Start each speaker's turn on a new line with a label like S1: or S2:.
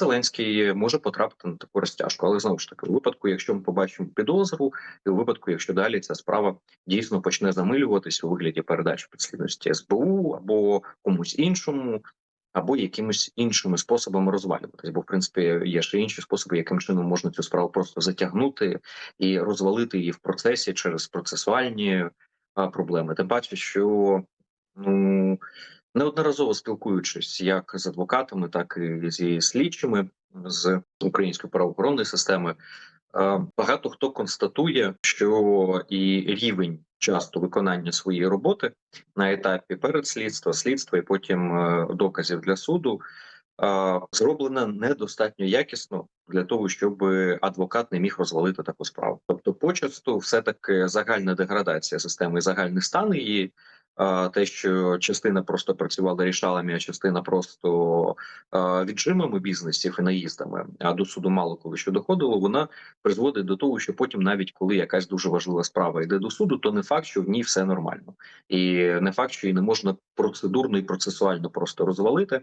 S1: Зеленський може потрапити на таку розтяжку. Але знову ж таки, у випадку, якщо ми побачимо підозру, і у випадку, якщо далі ця справа дійсно почне замилюватись у вигляді передачі підслідності СБУ або комусь іншому. Або якимось іншими способами розвалюватись, бо в принципі є ще інші способи, яким чином можна цю справу просто затягнути і розвалити її в процесі через процесуальні проблеми. Тим паче, що ну неодноразово спілкуючись як з адвокатами, так і зі слідчими з української правоохоронної системи. е, Багато хто констатує, що і рівень часто виконання своєї роботи на етапі передслідства, слідства і потім е, доказів для суду е, зроблено недостатньо якісно для того, щоб адвокат не міг розвалити таку справу. Тобто, почасту, все таки загальна деградація системи, загальний стан її. Те, що частина просто працювала рішалами, а частина просто віджимами бізнесів і наїздами, а до суду мало коли що доходило, вона призводить до того, що потім, навіть коли якась дуже важлива справа йде до суду, то не факт, що в ній все нормально, і не факт, що її не можна процедурно і процесуально просто розвалити.